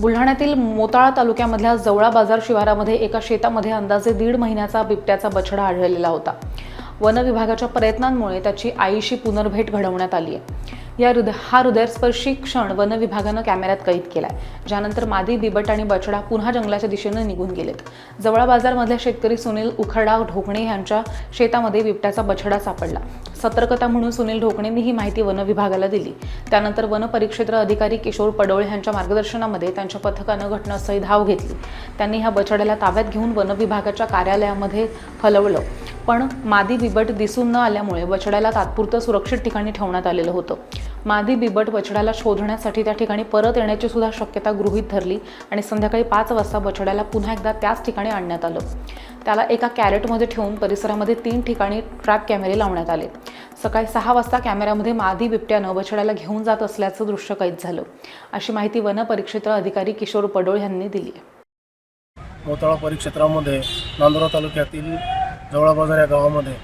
बुलढाण्यातील मोताळा तालुक्यामधल्या जवळा बाजार शिवारामध्ये एका शेतामध्ये अंदाजे दीड महिन्याचा बिबट्याचा बछडा आढळलेला होता. वन विभागाच्या प्रयत्नांमुळे त्याची आईशी पुनर्भेट घडवण्यात आली आहे. या हृदय हा हृदयस्पर्शी क्षण वन विभागानं कॅमेऱ्यात कैद केलाय. ज्यानंतर मादी बिबट आणि बछडा पुन्हा जंगलाच्या दिशेनं निघून गेलेत. जवळा बाजारमधल्या शेतकरी सुनील उखडा ढोकणे यांच्या शेतामध्ये बिबट्याचा बछडा सापडला. सतर्कता म्हणून सुनील ढोकणेंनी ही माहिती वन विभागाला दिली. त्यानंतर वन परिक्षेत्र अधिकारी किशोर पडोळे यांच्या मार्गदर्शनामध्ये त्यांच्या पथकानं घटनास्थळी धाव घेतली. त्यांनी ह्या बछड्याला ताब्यात घेऊन वन विभागाच्या कार्यालयामध्ये हलवलं. पण मादी बिबट दिसून न आल्यामुळे बछड्याला तात्पुरतं सुरक्षित ठिकाणी ठेवण्यात आलेलं होतं. मादी बिबट बछड्याला शोधण्यासाठी त्या ठिकाणी परत येण्याची सुद्धा शक्यता गृहीत धरली आणि संध्याकाळी पाच वाजता बछड्याला पुन्हा एकदा त्याच ठिकाणी आणण्यात आलं. त्याला एका कॅरेटमध्ये ठेवून परिसरामध्ये तीन ठिकाणी ट्रॅप कॅमेरे लावण्यात आले. सकाळी सहा वाजता कॅमेऱ्यामध्ये मादी बिबट्यानं बछड्याला घेऊन जात असल्याचं दृश्य कैद झालं. अशी माहिती वनपरिक्षेत्र अधिकारी किशोर पडोळ यांनी दिली आहे. मोताळा परिक्षेत्रामध्ये नांदुरा तालुक्यातील जवळाबाजार या गावामध्ये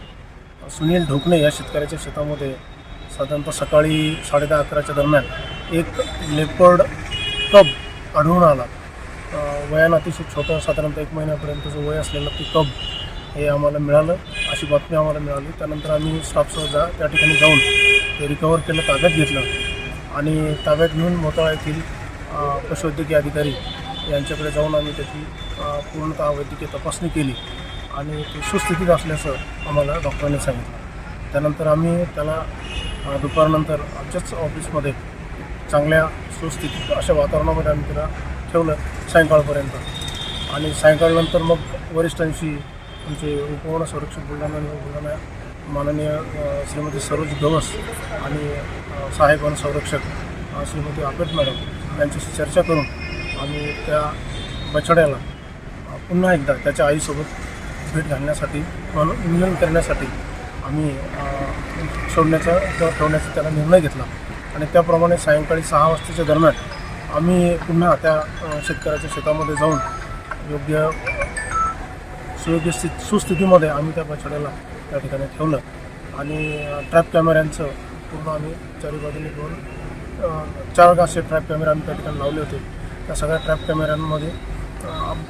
सुनील ढोकणे या शेतकऱ्याच्या शेतामध्ये साधारणतः सकाळी साडेदहा अकराच्या दरम्यान एक लेपर्ड कब आढळून आला. वयानं अतिशय छोटं साधारणतः एक महिन्यापर्यंतचं वय असलेलं ते कब हे आम्हाला मिळालं. अशी बातमी आम्हाला मिळाली. त्यानंतर आम्ही स्टाफसह जा त्या ठिकाणी जाऊन ते रिकवर केलं ताब्यात घेतलं आणि ताब्यात घेऊन मोताळा येथील पशुवैद्यकीय अधिकारी यांच्याकडे जाऊन आम्ही त्याची पूर्णतः वैद्यकीय तपासणी केली आणि ते सुस्थितीत असल्याचं आम्हाला डॉक्टरांनी सांगितलं. त्यानंतर आम्ही त्याला दुपारनंतर आमच्याच ऑफिसमध्ये चांगल्या सुस्थितीत अशा वातावरणामध्ये आम्ही त्याला ठेवलं सायंकाळपर्यंत. आणि सायंकाळनंतर मग वरिष्ठांशी आमचे उपवन संरक्षक बुलढाणा बुलढाणा माननीय श्रीमती सरोज गवस आणि सहाय्यक वन संरक्षक श्रीमती आपेट मॅडम यांच्याशी चर्चा करून आम्ही त्या बछड्याला पुन्हा एकदा त्याच्या आईसोबत भेट घालण्यासाठी म्हणून मिलन करण्यासाठी आम्ही सोडण्याचा किंवा ठेवण्याचा त्याला निर्णय घेतला. आणि त्याप्रमाणे सायंकाळी सहा वाजताच्या दरम्यान आम्ही पुन्हा त्या शेतकऱ्याच्या शेतामध्ये जाऊन योग्य सुयोग्य स्थित सुस्थितीमध्ये आम्ही त्या बछड्याला त्या ठिकाणी ठेवलं. आणि ट्रॅप कॅमेऱ्यांचं पूर्ण आम्ही चारी बाजूने घेऊन चार असे ट्रॅप कॅमेरे आम्ही त्या ठिकाणी लावले होते. त्या सगळ्या ट्रॅप कॅमेऱ्यांमध्ये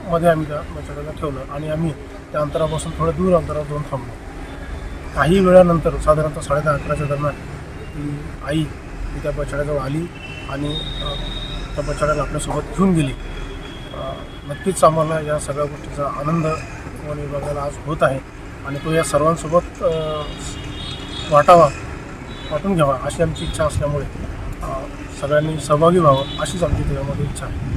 मध्ये आम्ही त्या बछड्याला ठेवलं. आणि आम्ही त्या अंतरापासून थोडं दूर अंतरावर जाऊन थांबलो. काही वेळानंतर साधारणतः साडेदहा अकराच्या दरम्यान ती आई ती त्या बछड्याजवळ आली आणि त्या बछड्याला आपल्यासोबत घेऊन गेली. नक्कीच आम्हाला या सगळ्या गोष्टीचा आनंद वन विभागाला आज होत आहे आणि तो या सर्वांसोबत वाटावा वाटून घ्यावा अशी आमची इच्छा असल्यामुळे सगळ्यांनी सहभागी व्हावं अशीच आमची त्याच्यामध्ये इच्छा आहे.